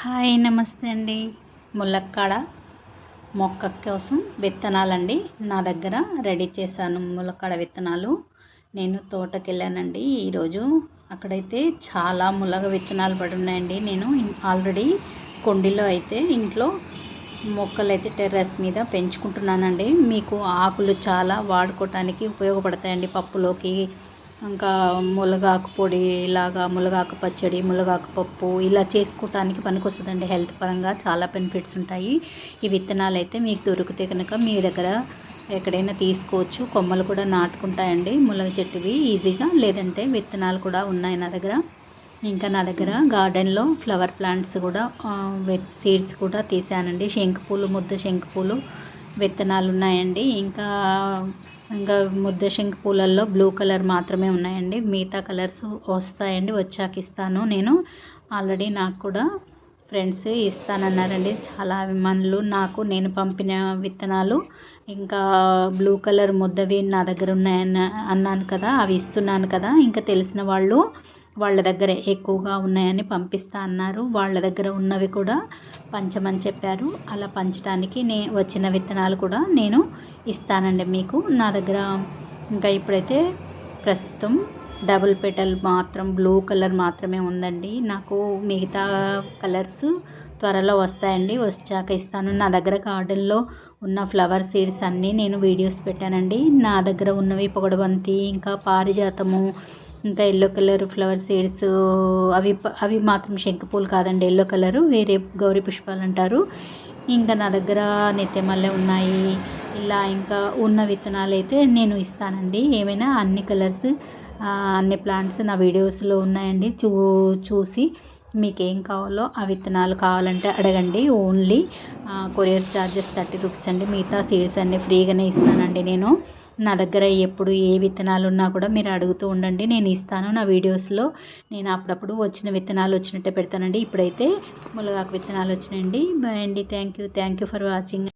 Hi నమస్తే అండి. ములక్కాడ మొక్క కోసం విత్తనాలండి. నా దగ్గర రెడీ చేశాను ములక్కాడ విత్తనాలు. నేను తోటకి వెళ్ళానండి ఈరోజు అక్కడైతే చాలా ములగ విత్తనాలు పడి ఉన్నాయండి నేను ఆల్రెడీ కొండిలో అయితే ఇంట్లో మొక్కలు అయితే టెర్రస్ మీద పెంచుకుంటున్నానండి. మీకు ఆకులు చాలా వాడుకోవటానికి ఉపయోగపడతాయండి పప్పులోకి. ఇంకా మునగాకు పొడి ఇలాగా మునగాకు పచ్చడి మునగాకు పప్పు ఇలా చేసుకోవటానికి పనికొస్తుందండి. హెల్త్ పరంగా చాలా బెనిఫిట్స్ ఉంటాయి. ఈ విత్తనాలు అయితే మీకు దొరికితే కనుక మీ దగ్గర ఎక్కడైనా తీసుకోవచ్చు. కొమ్మలు కూడా నాటుకుంటాయండి. మునగ చెట్టువి ఈజీగా లేదంటే విత్తనాలు కూడా ఉన్నాయి నా దగ్గర. ఇంకా నా దగ్గర గార్డెన్లో ఫ్లవర్ ప్లాంట్స్ కూడా సీడ్స్ కూడా తీసానండి. శంఖ పూలు ముద్ద శంకు పూలు విత్తనాలు ఉన్నాయండి ఇంకా ఇంకా ముద్ద శంకు పూలల్లో బ్లూ కలర్ మాత్రమే ఉన్నాయండి. మిగతా కలర్స్ వస్తాయండి. వచ్చాక ఇస్తాను. నేను ఆల్రెడీ నాకు కూడా ఫ్రెండ్స్ ఇస్తానన్నారండి. చాలా అభిమానులు నాకు నేను పంపిన విత్తనాలు. ఇంకా బ్లూ కలర్ ముద్దవి నా దగ్గర ఉన్నాయన్న అన్నాను కదా అవి ఇస్తున్నాను కదా. ఇంకా తెలిసిన వాళ్ళు వాళ్ళ దగ్గరే ఎక్కువగా ఉన్నాయని పంపిస్తా అన్నారు. వాళ్ళ దగ్గర ఉన్నవి కూడా పంచమని చెప్పారు. అలా పంచడానికి నే వచ్చిన విత్తనాలు కూడా నేను ఇస్తానండి మీకు. నా దగ్గర ఇంకా ఇప్పుడైతే ప్రస్తుతం డబుల్ పెటల్ మాత్రం బ్లూ కలర్ మాత్రమే ఉందండి. నాకు మిగతా కలర్స్ త్వరలో వస్తాయండి. వచ్చాక ఇస్తాను. నా దగ్గర గార్డెన్లో ఉన్న ఫ్లవర్ సీడ్స్ అన్నీ నేను వీడియోస్ పెట్టానండి. నా దగ్గర ఉన్నవి పొగడబంతి ఇంకా పారిజాతము ఇంకా ఎల్లో కలర్ ఫ్లవర్ సీడ్స్ అవి అవి మాత్రం శంకుపూలు కాదండి ఎల్లో కలరు వేరే గౌరీ పుష్పాలు అంటారు. ఇంకా నా దగ్గర నెత్తెమల్లె ఉన్నాయి. ఇలా ఇంకా ఉన్న విత్తనాలు అయితే నేను ఇస్తానండి. ఏమైనా అన్ని కలర్స్ అన్ని ప్లాంట్స్ నా వీడియోస్లో ఉన్నాయండి. చూ చూసి మీకు ఏం కావాలో ఆ విత్తనాలు కావాలంటే అడగండి. Only courier charges thirty rupees అండి. మిగతా సీడ్స్ అన్నీ ఫ్రీగానే ఇస్తానండి నేను. నా దగ్గర ఎప్పుడు ఏ విత్తనాలు ఉన్నా కూడా మీరు అడుగుతూ ఉండండి. నేను ఇస్తాను నా వీడియోస్లో. నేను అప్పుడప్పుడు వచ్చిన విత్తనాలు వచ్చినట్టే పెడతానండి. ఇప్పుడైతే ములగాకు విత్తనాలు వచ్చినాయండి. బాయ్ అండి. Thank you. Thank you for watching.